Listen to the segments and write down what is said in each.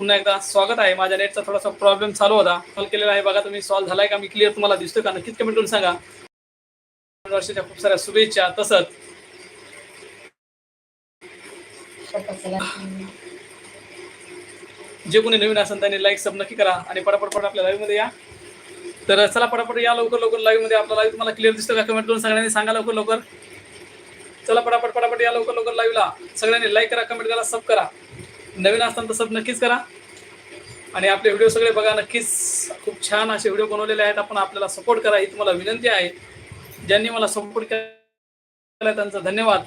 पुन्हा एकदा स्वागत आहे. माझ्या नेटचा थोडासा प्रॉब्लेम चालू होता. कॉल केलेला आहे. बघा तुम्ही सॉल्व्ह झालाय का? मी क्लिअर तुम्हाला दिसतोय का? नक्कीच कमेंट करून सांगा. वर्षाच्या खूप साऱ्या शुभेच्छा. तसंच. जे कोणी नवीन असेल त्यांनी लाईक सब नक्की करा आणि पटापट पट आपल्या लाईव्हमध्ये या. तर चला पटापट या लवकर लवकर लाईव्हमध्ये. आपला लाईव्ह तुम्हाला क्लिअर दिसतो का? कमेंट करून सगळ्यांनी सांगा लवकर लवकर. चला पटापट पटापट या लवकर लवकर लाईव्हला सगळ्यांनी लाईक करा कमेंट करा सब करा. नवीन असताना तर सब नक्कीच करा. आणि आपले व्हिडिओ सगळे बघा नक्कीच खूप छान असे व्हिडिओ बनवलेले आहेत. आपण आपल्याला सपोर्ट करा ही तुम्हाला विनंती आहे. ज्यांनी मला सपोर्ट केला त्यांचा धन्यवाद.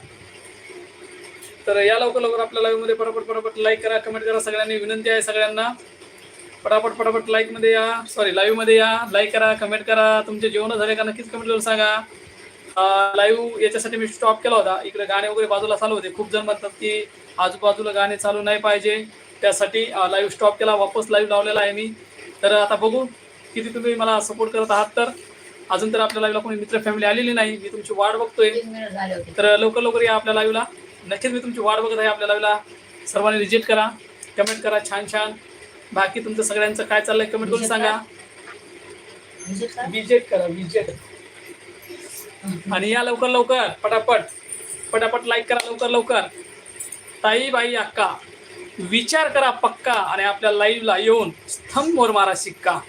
तर या लवकर लवकर आपल्या लाईव्हमध्ये पटापट पटापट लाईक करा कमेंट करा. सगळ्यांनी विनंती आहे सगळ्यांना. पटापट पटापट लाईकमध्ये या सॉरी लाईव्हमध्ये या. लाईक करा कमेंट करा. तुमचे जेवण झाले का नक्कीच कमेंट करून सांगा. लाईव्ह याच्यासाठी मी स्टॉप केला होता. इकडे गाणे वगैरे बाजूला चालू होते. खूप जण म्हणतात की आजूबाजूला गाणे चालू नाही पाहिजे. त्यासाठी लाईव्ह स्टॉप केला वापस लाईव्ह लावलेला आहे मी. तर आता बघू किती तुम्ही मला सपोर्ट करत आहात तर. अजून तर आपल्या लाईव्हला कोणी मित्र फॅमिली आलेली नाही. मी तुमची वाट बघतोय. तर लवकर लवकर या आपल्या लाईव्हला नक्कीच मी तुमची वाट बघत आहे आपल्या लाईव्हला सर्वांनी रिजेक्ट करा. कमेंट करा छान छान. बाकी तुमचं सगळ्यांचं काय चाललंय कमेंट करून सांगा. विजेट करा. विजेट आणि या लवकर लवकर पटापट. पटापट लाईक करा लवकर लवकर. ताई बाई अक्का विचार करा पक्का आणि आपल्या लाईव्हला येऊन थंबवर मारा शिक्का.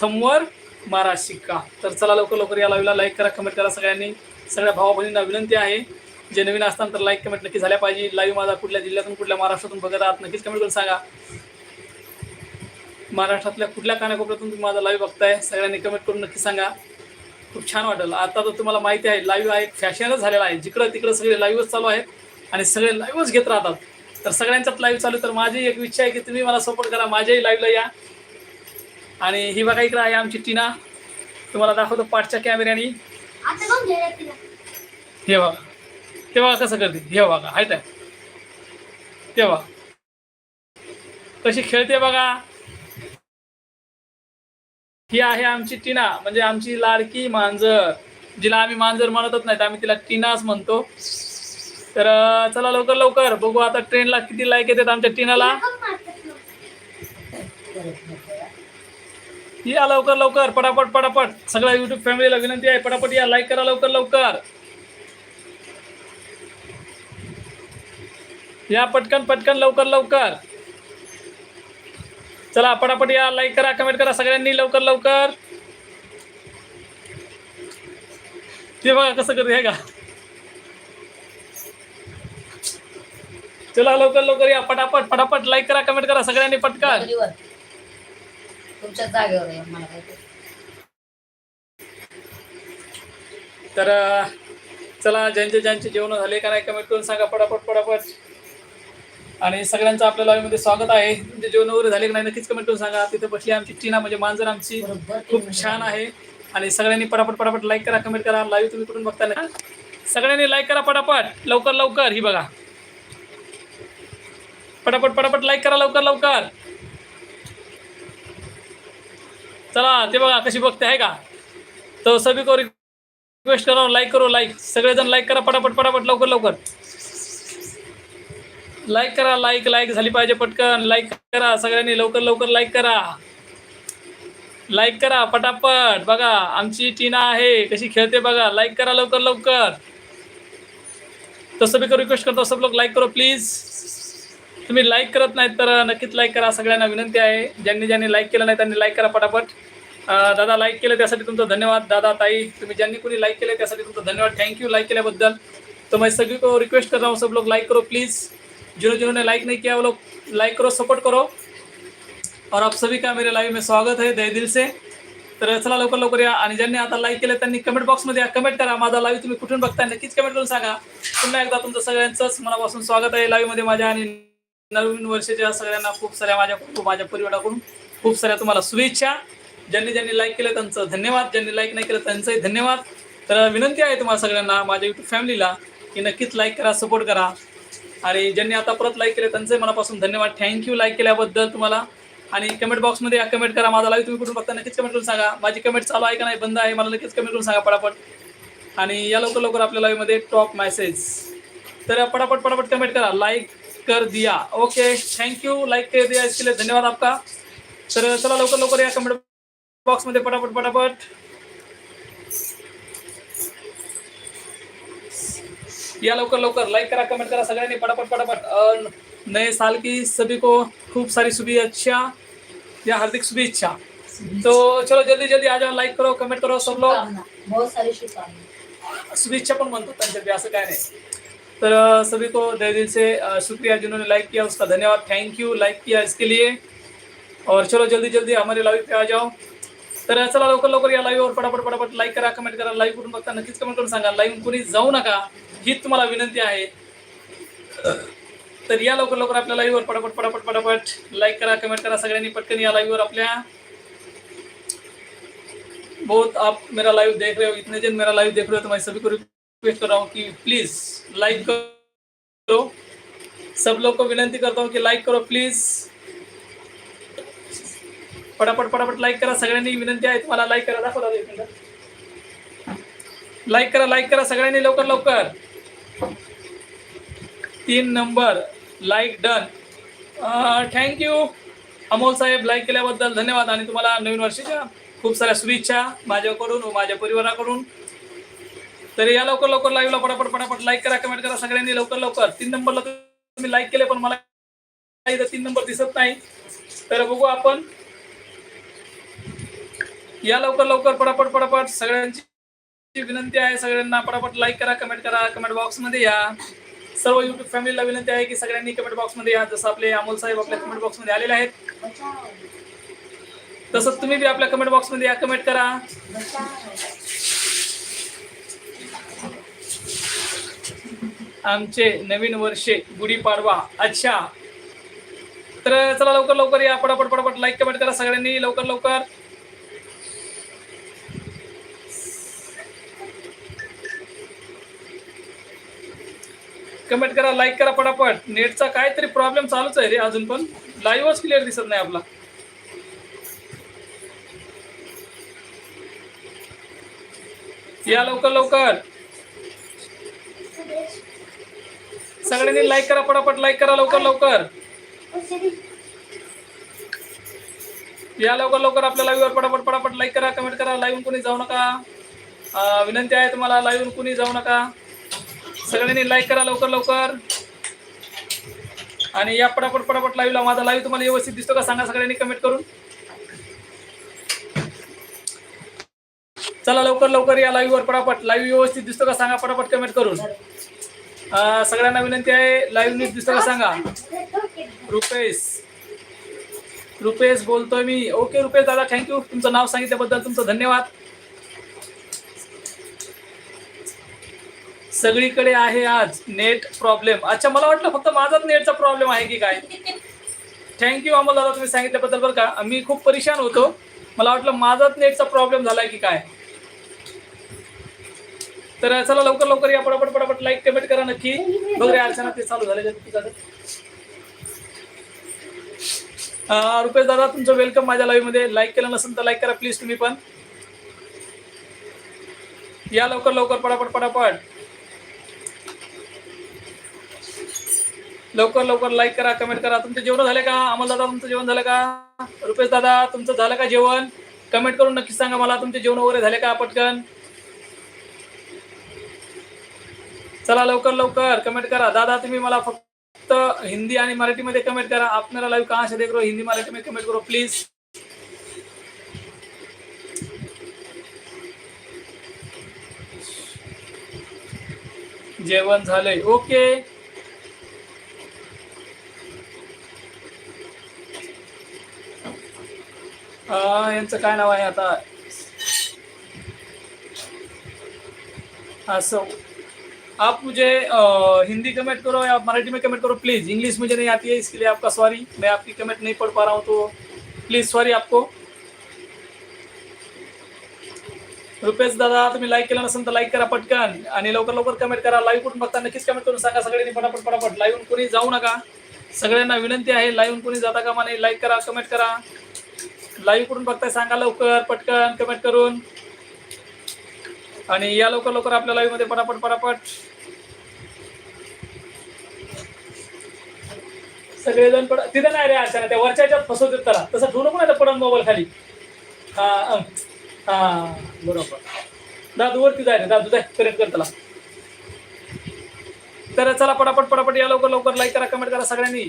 थंबवर मारा शिक्का. तर चला लवकर लवकर या लाईव्हला लाईक करा कमेंट करा सगळ्यांनी. सगळ्या भावा बहिणींना विनंती आहे जे नवीन असताना तर लाईक कमेंट नक्की झाल्या पाहिजे. लाईव्ह माझा कुठल्या जिल्ह्यातून कुठल्या महाराष्ट्रातून बघत आहात नक्कीच कमेंट करून सांगा. महाराष्ट्रातल्या कुठल्या कानाकोपऱ्यातून तुम्ही माझा लाईव्ह बघताय सगळ्यांनी कमेंट करून नक्की सांगा. खूप छान वाटेल. आता तर तुम्हाला माहिती आहे लाईव्ह हा एक फॅशनच झालेला आहे. जिकडं तिकडं सगळे लाईव्हच चालू आहेत. आणि सगळे लाईव्हच घेत राहतात. तर सगळ्यांच्यात लाईव्ह चालू. तर माझी एक इच्छा आहे की तुम्ही मला सपोर्ट करा. माझ्याही लाईव्हला या. आणि ही बघा इकडं आहे आमची टीना. तुम्हाला दाखवतो पाठच्या कॅमेऱ्याने हे बघा. ते बघा कसं करते. हे बघा. हायत आहे ते बघा. कशी खेळते बघा. ही आहे आमची टीना. म्हणजे आमची लाडकी मांजर. जिला आम्ही मांजर म्हणतच नाही तर आम्ही तिला टीनाच म्हणतो. तर चला लवकर लवकर. बघू आता ट्रेनला किती लाईक येतात आमच्या टीनाला. या लवकर लवकर. पटापट पटापट. सगळ्या युट्यूब फॅमिलीला विनंती आहे. पटापट या. लाईक करा लवकर लवकर. या पटकन पटकन लवकर लवकर. चला पटापट या. लाईक करा कमेंट करा. सगळ्यांनी लवकर लवकर. ते बघा कसं करते हे का? चला लवकर लवकर या पटापट पटापट लाईक करा कमेंट करा सगळ्यांनी पटकन. तुमच्याच जागेवर आहे मला काय ते. तर अं, चला ज्यांचे ज्यांचे जेवण झाले का नाही कमेंट करून सांगा पटापट पटापट. आणि सगळ्यांचं आपल्या लाईव्हमध्ये स्वागत आहे. तुमचे जेवण वगैरे झाले की नाही नक्कीच कमेंट करून सांगा. तिथे बसली आमची टीना म्हणजे मांजर आमची. बरोबर खूप छान. आहे. आणि सगळ्यांनी पटापट पटापट लाईक करा कमेंट करा. लाईव्ह तुम्ही कुठून बघता ना सगळ्यांनी लाईक करा पटापट. लवकर लवकर. ही बघा. पटापट पटापट लाईक करा लवकर लवकर. चला ते बघा कशी बघते आहे का? तो सभी को रिक्वेस्ट करा लाईक करू लाईक सगळेजण लाईक करा पटापट पटापट लवकर लवकर. लाईक करा लाईक लाईक झाली पाहिजे पटकन. लाईक करा सगळ्यांनी लवकर लवकर लाईक करा. लाईक करा पटापट. बघा आमची टीना आहे. कशी खेळते बघा. लाईक करा लवकर लवकर. तसं बी रिक्वेस्ट करतो सब लोक लाईक करो प्लीज तुम्ही लाईक करत नाहीत तर नक्कीच लाईक करा. सगळ्यांना विनंती आहे. ज्यांनी ज्यांनी लाईक केलं नाही त्यांनी लाईक करा पटापट. दादा लाईक केलं त्यासाठी तुमचं धन्यवाद. दादा ताई तुम्ही ज्यांनी कोणी लाईक केलं त्यासाठी तुमचं धन्यवाद. थँक्यू यू लाईक केल्याबद्दल. तो मैं सभी को रिक्वेस्ट कर रहा हूँ सब लोग लाइक करो प्लीज़ जिन्होंने जिन्होंने लाइक नहीं किया वो लोग लाइक करो सपोर्ट करो. और आप सभी का मेरे लाईव्ह में स्वागत आहे दय दिल से. तर चला लवकर लवकर या. आणि ज्यांनी आता लाईक केलं त्यांनी कमेंट बॉक्समध्ये या. कमेंट करा. माझा लाईव्ह तुम्ही कुठून बघताय नक्कीच कमेंट करून सांगा. पुन्हा एकदा तुमचं सगळ्यांचंच मनापासून स्वागत आहे. लाईव्हमध्ये माझ्या आणि नवीन वर्षाच्या सगळ्यांना खूप साऱ्या माझ्या माझ्या परिवाराकडून खूप साऱ्या तुम्हाला शुभेच्छा. ज्यांनी ज्यांनी लाईक केलं त्यांचं धन्यवाद. ज्यांनी लाईक नाही केलं त्यांचंही धन्यवाद. तर विनंती आहे तुम्हाला सगळ्यांना माझ्या यूट्यूब फॅमिलीला की नक्कीच लाईक करा सपोर्ट करा. आणि ज्यांनी आता परत लाईक केलं त्यांचंही मनापासून धन्यवाद. थँक्यू लाईक केल्याबद्दल तुम्हाला. आणि कमेंट बॉक्समध्ये या कमेंट करा. माझा लाईव्ह तुम्ही कुठून बघता नक्कीच कमेंट करून सांगा. माझी कमेंट चालू आहे का नाही? बंद आहे. मला नक्कीच कमेंट करून सांगा पटापट. आणि या लवकर लवकर आपल्या लाईव्हमध्ये टॉप मॅसेज तर पटापट पटापट कमेंट करा. लाईक कर दिया. ओके थैंक यू लाइक कर दिया इसके लिए. धन्यवाद आपका. तर चला लवकर लवकर या कमेंट बॉक्समध्ये पटापट पटापट. या लवकर लवकर लाइक करा कमेंट करा. सगळ्यांनी पटापट पटापट. नए साल की सभी को खूब सारी शुभेच्छा या हार्दिक शुभेच्छा तो चलो जल्दी जल्दी आ जाओ. लाइक करो कमेंट करो सब लोग. बहुत सारी शुभेच्छा पण म्हणतो त्यांच्या असं काय नाही. तर सभी को दिल दिल से शुक्रिया जिन्होंने लाइक किया, उसका धन्यवाद। थैंक यू लाइक किया इसके लिए। और चलो जल्दी जल्दी हमारे लाईव्ह पे आ जाओ। तर चला लवकर लवकर या लाईव्हवर पटापट पटापट लाईक करा कमेंट करा लाईव्ह करून बघता नक्कीच कमेंट करून सांगा। लाईव्ह कोणी जाऊ नका, हीच तुम्हाला विनंती आहे। तर या लवकर लवकर आपल्या लाईव्हवर पटापट पटापट पटापट लाईक करा कमेंट करा, सगळ्यांनी पटकन या लाईव्हवर आपल्या। बहुत आप मेरा लाइव देख रहे हो, इतने जन मेरा लाइव देख रहे हो तो मैं सभी को रिक्वेस्ट कर रहा हूँ कि प्लीज लाइक करो. सब लोग को विनंती करता हूँ कि लाइक करो प्लीज पटापट पटापट लाईक करा. सगळ्यांनी विनंती आहे तुम्हाला लाईक करा. दाखवा लाईक करा लाईक करा. सगळ्यांनी लवकर लवकर. तीन number. Like done thank you Amol Saheb like केल्याबद्दल धन्यवाद. आणि तुम्हाला नवीन वर्षाच्या खूप साऱ्या शुभेच्छा माझ्याकडून व माझ्या परिवाराकडून. तर या लवकर लवकर लाईव्हला पटापट पटापट लाईक करा कमेंट करा सगळ्यांनी लवकर लवकर. तीन नंबरला तुम्ही लाईक केले पण मला तीन नंबर दिसत नाही. तर बघू आपण. या लवकर लवकर पटापट पटापट सगळ्यांची विनंती आहे सगळ्यांना पटापट लाईक करा कमेंट करा कमेंट बॉक्समध्ये या. सर्व युट्यूब फॅमिलीला विनंती आहे की सगळ्यांनी कमेंट बॉक्समध्ये या. जसं आपले अमोल साहेब आपल्या कमेंट बॉक्समध्ये आलेले आहेत. तसंच तुम्ही बी आपल्या कमेंट बॉक्समध्ये या कमेंट करा. आमचे नवीन वर्षे गुढीपाडवा अच्छा. तर चला लवकर लवकर या. पटापट पटापट लाईक कमेंट करा सगळ्यांनी. लवकर लवकर. कमेंट करा लाईक करा पटापट. नेटचा काहीतरी प्रॉब्लेम चालूच आहे रे अजून पण. लाईव्हच क्लिअर दिसत नाही आपला. या लवकर लवकर. सगळ्यांनी लाईक करा पटापट लाईक करा लवकर लवकर. या लवकर लवकर आपल्या लाईव्हवर पटापट पटापट लाईक करा कमेंट करा लाईव्ह कुणी जाऊ नका. विनंती आहे तुम्हाला लाईव्ह कुणी जाऊ नका. सगळ्यांनी लाईक करा लवकर लवकर. आणि या पटापट पटापट लाईव्हला माझा लाईव्ह तुम्हाला व्यवस्थित दिसतो का सांगा सगळ्यांनी कमेंट करून. चला लवकर लवकर या लाईव्हवर पटापट. लाईव्ह व्यवस्थित दिसतो का सांगा पटापट कमेंट करून. सगळ्यांना विनंती आहे लाईव्ह न्यूज दिसतो सांगा. रुपेश. रुपेश बोलतोय मी. ओके रुपेश दादा थँक्यू तुमचं नाव सांगितल्याबद्दल तुमचं धन्यवाद. सगळीकडे आहे आज नेट प्रॉब्लेम अच्छा मला वाटलं फक्त माझाच नेटचा प्रॉब्लेम आहे की काय? थँक्यू अमोल दादा तुम्ही सांगितल्याबद्दल बरं का. मी खूप परेशान होतो. मला वाटलं माझाच नेटचा प्रॉब्लेम झालाय की काय? तर चला लवकर लवकर या पटापट पटापट लाईक कमेंट करा नक्की. बघ रे अर्चना ते चालू झाले रुपेश दादा तुमचं वेलकम माझ्या लाईव्हमध्ये. लाईक केलं नसेल तर लाईक करा प्लीज तुम्ही पण. या लवकर लवकर पटापट पटापट. लवकर लवकर लाईक करा कमेंट करा. तुमचे जेवण झाले का? अमल दादा तुमचं जेवण झालं का? रुपेश दादा तुमचं झालं का जेवण? कमेंट करून नक्की सांगा मला. तुमचे जेवण वगैरे झाले का? पटकन. चला लवकर लवकर कमेंट करा. दादा तुम्ही मला फक्त हिंदी आणि मराठीमध्ये कमेंट करा. आपल्याला लाईव्ह लाइव कहाँ से देख रहे हो? हिंदी मराठी में कमेंट करो प्लीज जेवण झालंय. ओके यांचं काय नाव आहे आता? असं. आप मुझे हिंदी कमेंट करो या मराठी में कमेंट करो प्लीज़ इंग्लिश मुझे नहीं आती है इसके लिए आपका सॉरी मैं आपकी कमेंट नहीं पढ़ पा रहा हूँ तो प्लीज़ सॉरी आपको. रुपेश दादा तुम्ही लाईक केलं नसेल तर लाईक करा पटकन. आणि लवकर लवकर कमेंट करा. लाईव्ह कुठून बघता नक्कीच कमेंट करून सांगा सगळ्यांनी फटाफट फटाफट लाईव्ह कोणी जाऊ नका. सगळ्यांना विनंती आहे लाईव्ह कोणी जाता कामा नाही लाईक करा कमेंट करा. लाईव्ह कुठून बघताय सांगा लवकर पटकन कमेंट करून. आणि या लवकर लवकर आपल्या लाईव्ह फटाफट पटापट. सगळेजण पड तिथं नाही रे अचानक त्या वरच्या फसवत फसवतात त्याला. तसं ठेवू नको आता पडन मोबाईल खाली. हा हा बरोबर. दादू वरती जाय रे. दादू जाय. करेक्ट कर त्याला. तर चला पटापट पटापट या लवकर लवकर लाईक करा कमेंट करा सगळ्यांनी.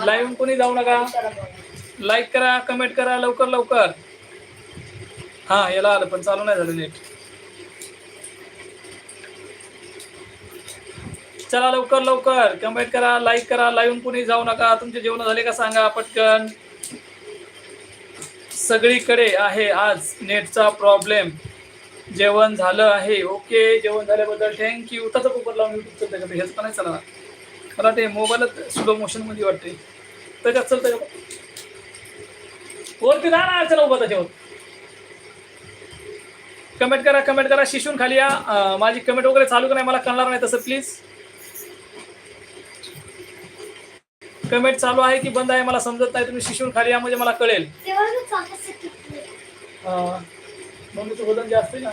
लाईव्ह कोणी जाऊ नका. लाईक करा कमेंट करा लवकर लवकर. हा याला आलं पण चालू नाही झालं नेट चला लवकर लवकर. कमेंट करा लाईक करा लाईव्ह कुणी जाऊ नका. तुमचे जेवण झाले का सांगा पटकन. सगळीकडे आहे आज नेटचा प्रॉब्लेम जेवण झालं आहे. ओके जेवण झाल्याबद्दल थँक्यू तसं कुकर लावून युट्यूब चालतं का हेच पण नाही चला मला ते मोबाईलच स्लो मोशनमध्ये वाटते त्याच्यात चलतं का वरती राहा ना चला उभा त्याच्यावर कमेंट करा कमेंट करा. शिशून खाली या. माझी कमेंट वगैरे चालू का नाही मला कळणार नाही तसं प्लीज कमेंट चालू आहे की बंद आहे? मला समजत नाही. तुम्ही शिशून खाली या म्हणजे मला कळेल. मम्मीचं वजन जास्त ना?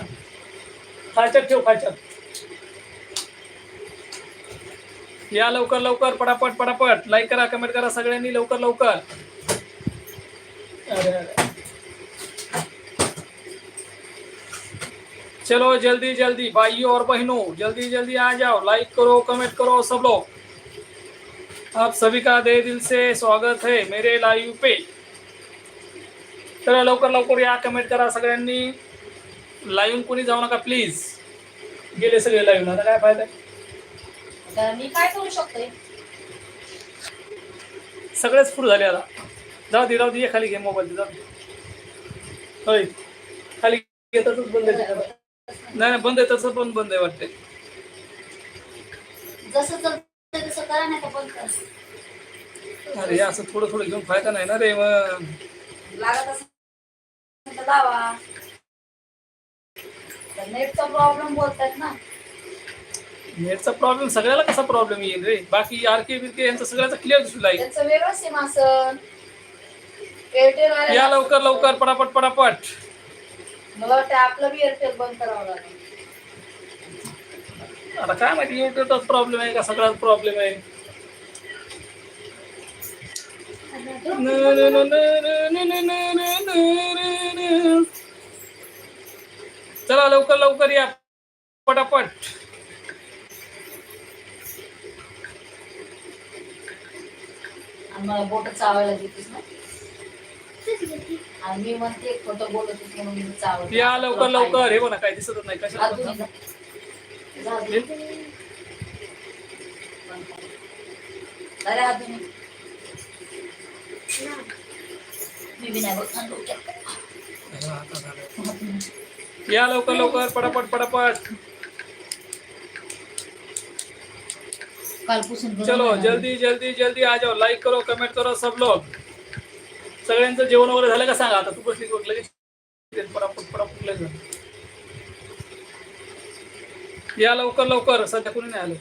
खायच्यात ठेव खायच्यात या लवकर लवकर. पटापट पटापट. लाईक करा कमेंट करा सगळ्यांनी लवकर लवकर. अरे अरे. चलो जल्दी जल्दी. भाइयों और बहनों जल्दी जल्दी आ जाओ. लाइक करो कमेंट करो सब लोग. आप सभी का दे दिल से स्वागत है मेरे लाईव्ह पे। तर लवकर लवकर या कमेंट करा सगळ्यांनी. लाईव्ह कोणी जाऊ नका प्लीज गेले सगळे लाईव्ह आता काय फायदा? मी काय करू शकते? सगळेच फुल झाले आता. जाऊ दे जाऊ दे ये खाली घे मोबाईल जाऊ दे. होय. खाली घे तसंच बंद. नाही नाही बंद आहे तसं पण बंद आहे वाटते जसं तसं करा नाही का बंद करा अरे असं थोडं थोडं घेऊन फायदा नाही ना रे मग. लागत असेल तर लावा. तर नेटचा प्रॉब्लेम बोलतात ना. नेटचा प्रॉब्लेम सगळ्याला कसा प्रॉब्लेम येईल रे? बाकी आर के बिरके यांचा सगळ्याचा क्लिअर दिसू लागेल. त्यांचं वेगळं सिम असन एअरटेल या लवकर लवकर पटापट पटापट. मला वाटतं आपलं बी एअरटेल बंद करावं लागेल. आता काय माहिती युट्यूबचाच प्रॉब्लेम आहे का? सगळाच प्रॉब्लेम आहे. चला लवकर लवकर या. पटापट. मला बोट चावायला देतेस ना? आणि मी म्हणते खोटं बोलत म्हणून चावत. या लवकर लवकर. हे बघा काय दिसत नाही. कशा या लवकर लवकर, पटापट पटापट. चलो, जल्दी जल्दी जल्दी आ जाओ. लाईक करो कमेंट करो सब लोग. सगळ्यांचं जेवण वगैरे झालं का सांगा आता? तू बसली लगेच. पटापट पटापट, लगेच. या लवकर लवकर. सध्या कोणी नाही आलं.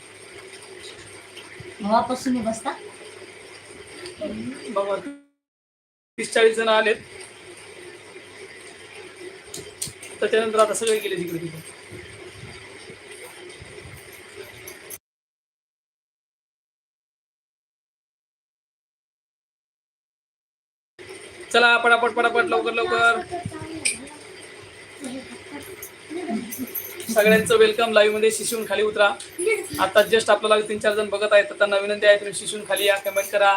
वापस तुम्ही बसता? बघा तीस चाळीस जण आलेत. त्याच्यानंतर आता सगळे गेले तिकडे तिकडे. चला पटापट पटापट लवकर लवकर. सगळ्यांचं वेलकम लाईव्हमध्ये शिशून खाली उतरा. आता जस्ट आपल्याला तीन चार जण बघत आहेत तर त्यांना विनंती आहे तुम्ही शिशून खाली या कमेंट करा.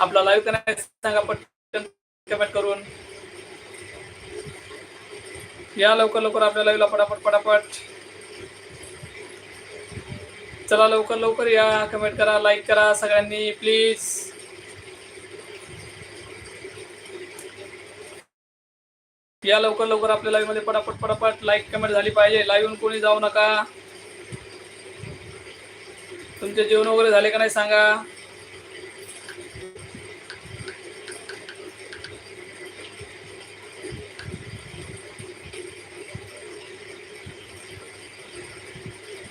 आपला लाईव्ह करायचं सांगा पटकन कमेंट करून. या लवकर लवकर आपल्या लाईव्हला पटापट पटापट. चला लवकर लवकर या कमेंट करा लाईक करा सगळ्यांनी प्लीज या लवकर लवकर आपल्या लाईव्हमध्ये पटापट पटापट लाईक कमेंट झाली पाहिजे. लाईव्ह कोणी जाऊ नका. तुमचे जेवण वगैरे झाले का नाही सांगा.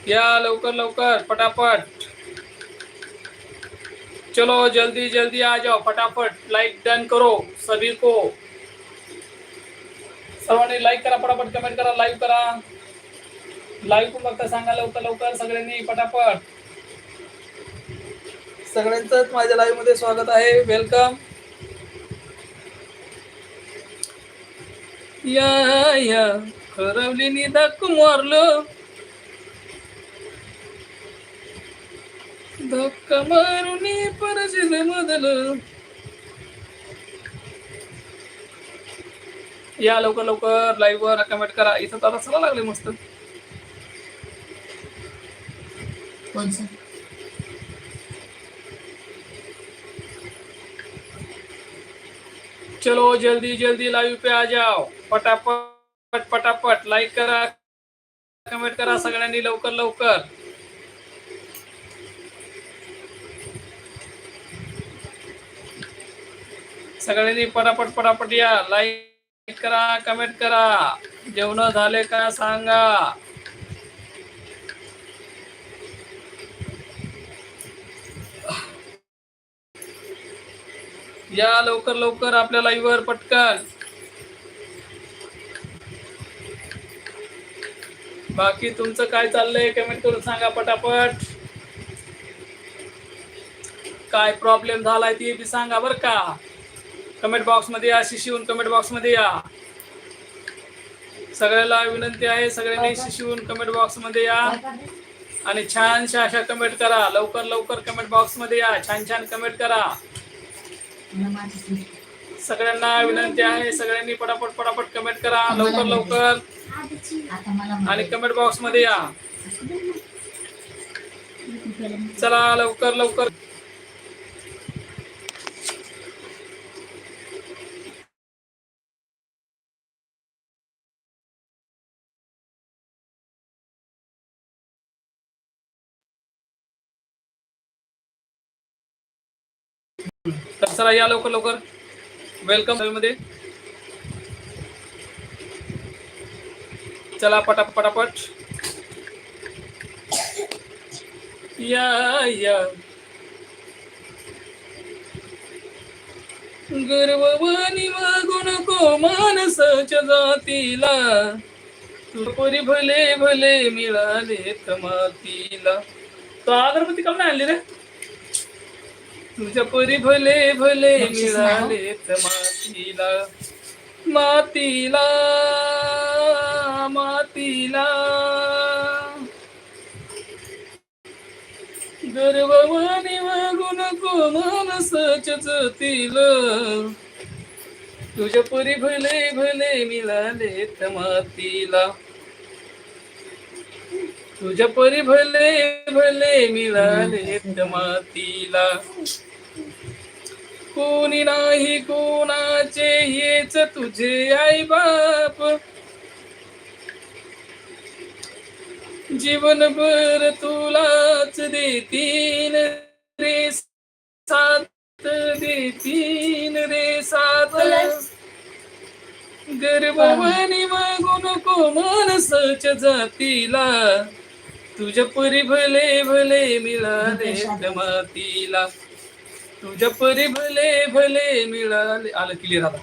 या लवकर लवकर फटाफट चलो जल्दी जल्दी आ जाओ. फटाफट लाइक डन करो सभी को. सर्वांनी लाईक करा पटापट कमेंट करा लाईव्ह करा. लाईव्ह पण बघता सांगा लवकर लवकर. सगळ्यांनी पटापट. सगळ्यांचंच माझ्या लाईव्हमध्ये स्वागत आहे. वेलकम या या. हरवली धक्क मारलो. धक्का मारून परशील मधलं. या लवकर लवकर लाईव्ह वर कमेंट करा. इथं तर चला लागले मस्त. चलो जल्दी जल्दी लाईव्ह पे आ जाओ. पटापट पटापट. लाईक करा कमेंट करा सगळ्यांनी लवकर लवकर. सगळ्यांनी पटापट पटापट या. लाईक करा कमेंट करा. जेवण झाले का सांगा. या लवकर लवकर आपल्या लाईव्हवर पटकन. बाकी तुमचं काय चाललंय? कमेंट करून सांगा पटापट. काय प्रॉब्लेम झालाय ते बी सांगा बर का. कमेंट बॉक्समध्ये या शिशिवून कमेंट बॉक्समध्ये या सगळ्याला विनंती आहे सगळ्यांनी शिशिवून कमेंट बॉक्समध्ये या? आणि छानशा अशा कमेंट करा लवकर लवकर कमेंट बॉक्समध्ये या छान छान कमेंट करा. सगळ्यांना विनंती आहे सगळ्यांनी पटापट पटापट कमेंट करा लवकर लवकर आणि. कमेंट बॉक्समध्ये या? चला लवकर लवकर तर चला या लवकर लवकर. वेलकममध्ये. चला पटा पटापट. या या. गर्ववानी मागू नको माणसाच्या जातीला. तू भले भले मिळाले मातीला. तो अगरबत्ती का नाही आणली रे? तुझ्या परी भले भले हो. मिळाले मातीला. मातीला मातीला. गर्ववानी वागू नको माणसाच्या जातील तुझ्या परी भले भले मिळाले मातीला. तुझ्या परी भले भले मिळाले मातीला. कोणी नाही कोणाचे हेच तुझे आई बाप जीवनभर तुलाच देतीन रे सात देतीन रे साथ. गर्भवानी मागून नको सच जातीला. तुझ्या परी भले भले मिळाले मातीला तुझ्या परी भले भले मिळाले. आलं क्लिअर आता.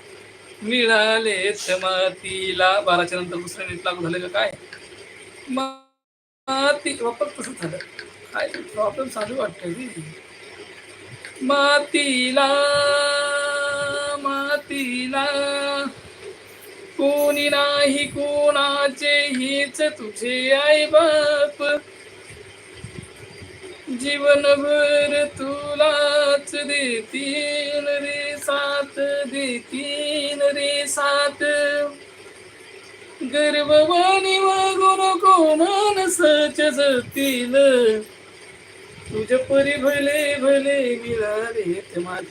मिळाले मातीला बाराच्या नंतर दुसऱ्या मिनिट लागू झालं का काय? माती. वापर कसं झालं. काय प्रॉब्लेम चालू वाटतंय मातीला मातीला. कोणी नाही कोणाचे हीच तुझे आई बाप. जीवनभर तुलाच देतील रे साथ देतीन रे साथ. गर्भवाणी वागून कोण सच जतील तुझ्या परी भले भले मिळाले माती